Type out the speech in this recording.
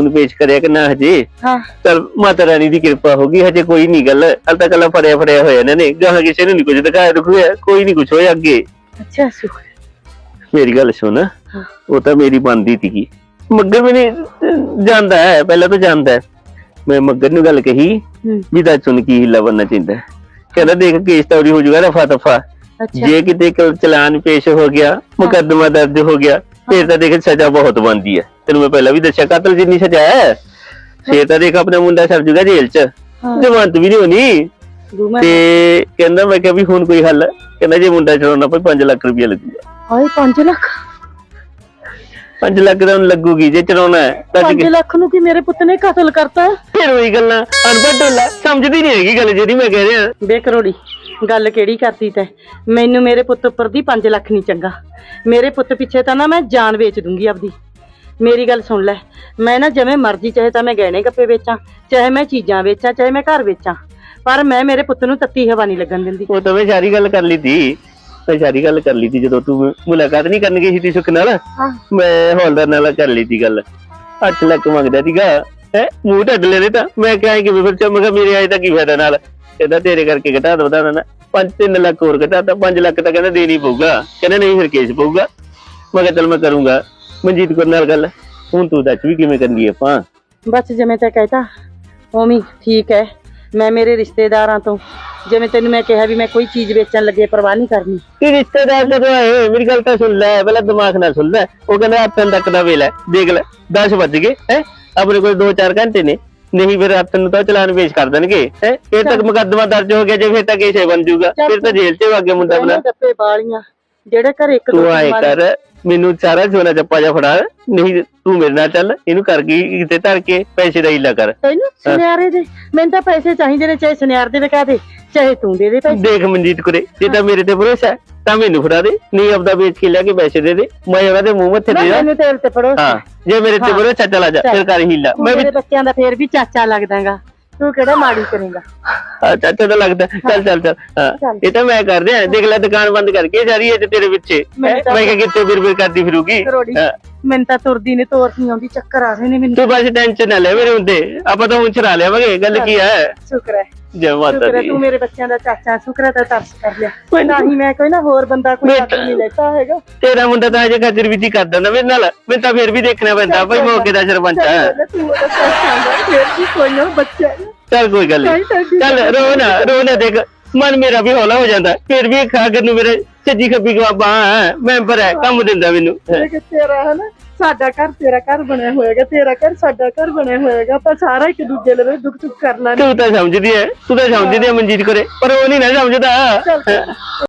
ਕਾਨੂੰਨ ਪੇਸ਼ ਕਰਿਆ ਕਿ ਨਾ ਹਜੇ? ਹਾਂ। ਚਲ ਮਾਤਾ ਰਾਣੀ ਦੀ ਕਿਰਪਾ ਹੋ ਗਈ ਹਜੇ ਕੋਈ ਨਹੀਂ ਗੱਲ। ਹਲ ਤੱਕ ਕੱਲਾ ਫੜਿਆ ਫੜਿਆ ਹੋਇਆ ਇਹਨਾਂ ਨੇ। ਗਾਹਾਂ ਕਿਸੇ ਨੂੰ ਨਹੀਂ ਕੁਝ ਦਿਖਾਇਆ ਦਿਖਾਇਆ ਕੋਈ ਨਹੀਂ ਕੁਝ ਹੋਇਆ ਅੱਗੇ। ਅੱਛਾ ਸੁਖ। ਮੇਰੀ ਗੱਲ ਸੁਣ। ਉਹ ਤਾਂ ਮੇਰੀ ਬੰਦੀ ਸੀਗੀ। ਮੱਗਰ ਵੀ ਨਹੀਂ ਜਾਂਦਾ ਹੈ ਪਹਿਲਾਂ ਤਾਂ ਜਾਂਦਾ ਹੈ। ਮੈਂ ਮੱਗਰ ਨੂੰ ਗੱਲ ਕਹੀ ਵੀ ਤਾਂ ਚੁਣ ਕੀ ਹਿੱਲਾ ਬੰਨਣਾ ਚਾਹੀਦਾ। ਕਹਿੰਦਾ ਦੇਖ ਕੇਸ ਤੌੜੀ ਹੋ ਜਾਊਗਾ ਰਫਾ ਅੱਛਾ। ਜੇ ਕਿਤੇ ਚਲਾਨ ਪੇਸ਼ ਹੋ ਗਿਆ ਮੁਕੱਦਮਾ ਦਰਜ ਹੋ ਗਿਆ ਫਿਰ ਤਾਂ ਦੇਖ ਸਜ਼ਾ ਬਹੁਤ ਬਣਦੀ ਹੈ। ਤੈਨੂੰ ਮੈਂ ਪਹਿਲਾਂ ਵੀ ਦੱਸਿਆ ਕਤਲ ਜਿੰਨੀ ਸਜ਼ਾ ਹੈ ਫਿਰ ਤਾਂ ਦੇਖ ਆਪਣਾ ਮੁੰਡਾ ਸਰ ਜੂਗਾ ਜੇਲ੍ਹ 'ਚ। ਜਮਾਨਤ ਵੀ ਨਹੀਂ ਹੋਣੀ। ਤੇ ਕਹਿੰਦਾ ਮੈਂ ਕਿਹਾ ਵੀ ਹੁਣ ਕੋਈ ਹੱਲ ਕਹਿੰਦਾ ਜੇ ਮੁੰਡਾ ਚੜਾਉਣਾ ਪਈ 5 ਲੱਖ ਰੁਪਇਆ ਲੱਗੂਗਾ। ਹਾਏ 5 ਲੱਖ? 5 ਲੱਖ ਦਾ ਹੁਣ ਲੱਗੂਗੀ ਜੇ ਚੜਾਉਣਾ ਹੈ 5 ਲੱਖ ਨੂੰ ਕੀ ਮੇਰੇ ਪੁੱਤ ਨੇ ਕਤਲ ਕਰਤਾ? ਫਿਰ ਉਹੀ ਗੱਲਾਂ ਅਨਪੜ੍ਹ ਟੋਲਾ ਸਮਝਦੀ ਨਹੀਂ ਹੈਗੀ ਗੱਲ ਜਿਹੜੀ ਮੈਂ ਕਹਿ ਰਿਹਾ। ਬੇਕਰੋੜੀ ਗੱਲ ਕਿਹੜੀ ਕਰਤੀ ਤੈ? ਮੈਨੂੰ ਮੇਰੇ ਪੁੱਤ ਉੱਪਰ ਦੀ 5 ਲੱਖ ਨਹੀਂ ਚੰਗਾ। ਮੇਰੇ ਪੁੱਤ ਪਿੱਛੇ ਤਾਂ ਨਾ ਮੈਂ ਜਾਨ ਵੇਚ ਦੂੰਗੀ ਆਪਦੀ। ਮੇਰੀ ਗੱਲ ਸੁਣ ਲੈ ਮੈਂ ਨਾ ਜਿਵੇਂ ਮਰਜ਼ੀ ਚਾਹੇ ਤਾਂ ਮੈਂ ਗਹਿਣੇ ਗੱਪੇ ਵੇਚਾਂ ਚਾਹੇ ਮੈਂ ਚੀਜ਼ਾਂ ਵੇਚਾਂ ਚਾਹੇ ਮੈਂ ਘਰ ਵੇਚਾਂ ਪਰ ਮੈਂ ਮੇਰੇ ਪੁੱਤ ਨੂੰ ਤੱਤੀ ਹਵਾ ਨਹੀਂ ਲੱਗਣ ਦਿੰਦੀ। ਉਹ ਤਾਂ ਮੈਂ ਸਾਰੀ ਗੱਲ ਕਰ ਲਈ ਤੀ ਮੈਂ ਸਾਰੀ ਗੱਲ ਕਰ ਲਈ ਤੀ ਜਦੋਂ ਤੂੰ ਮੁਲਾਕਾਤ ਨਹੀਂ ਕਰਨ ਗਈ ਸੀ ਤੀ ਸੁੱਖ ਨਾਲ। ਹਾਂ। ਮੈਂ ਹੌਲਦਾਰ ਨਾਲ ਕਰ ਲਈ ਤੀ ਗੱਲ। 8 ਲੱਖ ਮੰਗਦਾ ਸੀਗਾ। ਹੈ? ਮੂੰਹ ਢੱਡ ਲੈਦੇ ਤਾਂ। ਮੈਂ ਕਿਹਾ ਕਿ ਫਿਰ ਚਾ ਮੈਂ ਕਿਹਾ ਮੇਰੇ ਆਏ ਤਾਂ ਕੀ ਫਾਇਦਾ ਨਾਲ? ਕਹਿੰਦਾ ਤੇਰੇ ਕਰਕੇ ਘਟਾ ਦੋ ਵਧਾ ਦੇਣਾ 5-3 ਲੱਖ ਹੋਰ ਘਟਾਤਾ 5 ਲੱਖ ਤਾਂ ਕਹਿੰਦਾ ਦੇਣੀ ਪਊਗਾ। ਕਹਿੰਦਾ ਨਹੀਂ ਫਿਰ ਕੇਸ ਪਊਗਾ। ਮੈਂ ਕਿਹਾ ਚੱਲ ਮੈਂ ਕਰੂੰਗਾ। ਮਨਜੀਤ ਕੋਲ ਨਾਲ ਗੱਲ। ਹੁਣ ਤੂੰ ਦੱਸ ਵੀ ਕਿਵੇਂ ਕਰਨੀ ਹੈ ਆਪਾਂ? ਬਸ ਜਿਵੇਂ ਤੈਂ ਕਹਿਤਾ ਉਵੇਂ ਠੀਕ ਹੈ। ਮੈਂ ਮੇਰੇ ਰਿਸ਼ਤੇਦਾਰਾਂ ਤੋਂ ਜਿਵੇਂ ਤੈਨੂੰ ਮੈਂ ਕਿਹਾ ਵੀ ਮੈਂ ਕੋਈ ਚੀਜ਼ ਵੇਚਣ ਲੱਗੇ ਪਰਵਾਹ ਨਹੀਂ ਕਰਨੀ। ਕਿ ਰਿਸ਼ਤੇਦਾਰ ਕਦੋਂ ਆਏ ਮੇਰੀ ਗੱਲ ਤਾਂ ਸੁਣ ਲੈ ਪਹਿਲਾਂ ਦਿਮਾਗ ਨਾਲ ਸੁਣ ਲੈ। ਉਹ ਕਹਿੰਦਾ ਹੱਥਾਂ ਤੱਕ ਦਾ ਵੇਲਾ ਹੈ। ਦੇਖ ਲੈ 10 ਵੱਜ ਗਏ ਹੈ? ਆਪਣੇ ਕੋਲ 2-4 ਘੰਟੇ ਨੇ। ਨਹੀਂ ਫਿਰ ਹੱਥ ਨੂੰ ਤਾਂ ਚਲਾਨ ਪੇਸ਼ ਕਰ ਦੇਣਗੇ ਹੈ? ਫਿਰ ਤੱਕ ਮੁਕੱਦਮਾ ਦਰਜ ਹੋ ਗਿਆ ਜੇ ਫਿਰ ਤਾਂ ਕੇਸੇ ਬਣ ਜਾਊਗਾ। ਫਿਰ ਤਾਂ ਜੇਲ੍ਹ 'ਚ ਵਾਗੇ ਮੁੰਡਾ ਬਣਾ ਪਹਿਲੇ ਡੱਬੇ ਵਾਲੀਆਂ ਜਿਹੜੇ ਘਰ ਇੱਕ ਤੂੰ ਆਏ ਕਰ ਮੈਨੂੰ ਸਾਰਾ ਸੋਨਾ ਚੱਪਾ ਜਾ ਫੜਾ ਨਹੀਂ ਤੂੰ ਮੇਰੇ ਨਾਲ ਚੱਲ ਇਹਨੂੰ ਕਰ ਗਈ ਕਿਤੇ ਧਰ ਕੇ ਪੈਸੇ ਦਾ ਹੀਲਾ ਕਰ। ਤੈਨੂੰ ਸੁਨਿਆਰੇ ਦੇ ਮੈਨੂੰ ਤਾਂ ਪੈਸੇ ਚਾਹੀਦੇ ਨੇ ਚਾਹੇ ਸੁਨਿਆਰ ਦੇ ਵਿਕਾ ਦੇ ਚਾਹੇ ਤੂੰ ਦੇ ਦੇ ਪੈਸੇ। ਦੇਖ ਮਨਜੀਤ ਕੁਰੇ ਜੇ ਤਾਂ ਮੇਰੇ ਤੇ ਭਰੋਸਾ ਹੈ ਤਾਂ ਮੈਨੂੰ ਫੜਾ ਦੇ ਨਹੀਂ ਆਪਦਾ ਵੇਚ ਕੇ ਲਿਆ ਕੇ ਪੈਸੇ ਦੇ ਦੇ ਮੈਂ ਉਹਨਾਂ ਦੇ ਮੂੰਹ ਮੱਥੇ ਦੇ ਦਾਂ ਮੈਨੂੰ ਤੇਰੇ ਤੇ ਪੜੋ ਹਾਂ ਜੇ ਮੇਰੇ ਤੇ। ਭਰੋਸਾ ਚਲਾ ਜਾ ਫਿਰ ਕਰ ਹੀਲਾ। ਮੈਂ ਵੀ ਬੱਚਿਆਂ ਦਾ ਫੇਰ ਵੀ ਚਾਚਾ ਲੱਗਦਾਗਾ। ਤੂੰ ਕਿਹੜਾ ਮਾੜੀ ਕਰੇਗਾ? ਹਾਂ, ਚਾਚਾ ਤਾਂ ਲੱਗਦਾ। ਚੱਲ ਚੱਲ ਚੱਲ। ਹਾਂ। ਇਹ ਤਾਂ ਮੈਂ ਕਰ ਰਿਹਾ ਦੇਖ ਲੈ ਦੁਕਾਨ ਬੰਦ ਕਰਕੇ ਜਾ ਰਹੀ ਹੈ ਤੇ ਤੇਰੇ ਪਿੱਛੇ। ਮੈਨੂੰ ਹੈਂ? ਤਾਂ- ਮੈਂ ਕਿਹਾ ਕਿੱਥੇ ਕਰਦੀ ਫਿਰੂਗੀ? ਕਰੋੜੀ ਹਾਂ। ਮੈਨੂੰ ਤਾਂ ਤੁਰਦੀ ਨੇ ਤੋਰ ਨਹੀਂ ਆਉਂਦੀ ਚੱਕਰ ਆ ਰਹੇ ਨੇ ਮੈਨੂੰ। ਤੂੰ ਬਸ ਟੈਨਸ਼ਨ ਨਾ ਲੈ ਮੇਰੇ ਹੁੰਦੇ। ਆਪਾਂ ਤਾਂ ਹੁਣ ਚਰਾ ਲਿਆਵਾਂਗੇ। ਗੱਲ ਕੀ ਹੈ? ਸ਼ੁਕਰ ਹੈ। ਜੈ ਮਾਤਾ ਸ਼ੁਕਰ ਹੈ ਦੀ। ਤੂੰ ਮੇਰੇ ਬੱਚਿਆਂ ਦਾ ਚਾਚਾ ਸ਼ੁਕਰ ਹੈ ਤਾਂ ਤਰਸ ਕਰ ਲਿਆ। ਤਾਂ ਹੀ ਮੈਂ ਕੋਈ ਨਾ ਹੋਰ ਬੰਦਾ ਕੋਈ ਮੈਂ ਨਹੀਂ ਲੈਤਾ ਹੈਗਾ। ਤੇਰਾ ਮੁੰਡਾ ਤਾਂ ਅਜੇ ਖਜਰ ਵਿੱਚ ਹੀ ਕਰ ਦਿੰਦਾ ਮੇਰੇ ਨਾਲ। ਮੈਂ ਤਾਂ ਫਿਰ ਵੀ ਦੇਖਣਾ ਪੈਂਦਾ ਭਾਈ ਮੌਕੇ ਦਾ ਸਰਪੰਚ ਹੈ ਚੱਲ ਤੂੰ ਉਹਦਾ ਦਾ ਫੇਰ ਵੀ ਕੋਈ ਨਾ ਬੱਚਾ ਹੈ। ਚੱਲ ਕੋਈ ਗੱਲ ਨਹੀਂ ਚੱਲ ਰੋ ਨਾ ਰੋ ਨਾ ਦੇਖ। ਮਨ ਮੇਰਾ ਵੀ ਹੌਲਾ ਹੋ ਜਾਂਦਾ। ਫਿਰ ਵੀ ਖਾਗਰ ਨੂੰ ਮੇਰੇ ਸੱਜੀ ਖੱਬੀ ਹੈ ਮੈਂਬਰ ਹੈ ਕੰਮ ਦਿੰਦਾ ਮੈਨੂੰ। ਤੇਰਾ ਹੈ ਨਾ ਸਾਡਾ ਘਰ ਤੇਰਾ ਘਰ ਬਣਿਆ ਹੋਏਗਾ ਤੇਰਾ ਘਰ ਸਾਡਾ ਘਰ ਬਣਿਆ ਹੋਏਗਾ ਆਪਾਂ ਸਾਰਾ ਇੱਕ ਦੂਜੇ ਲਈ ਦੁੱਖ ਸੁੱਖ ਕਰ ਲਾਂਗੇ ਤੂੰ ਤਾਂ ਸਮਝਦੀ ਹੈ ਤੂੰ ਤਾਂ ਸਮਝਦੀ ਹੈ ਮਨਜੀਤ ਕਰੇ ਪਰ ਉਹ ਨਹੀਂ ਨਾ ਸਮਝਦਾ।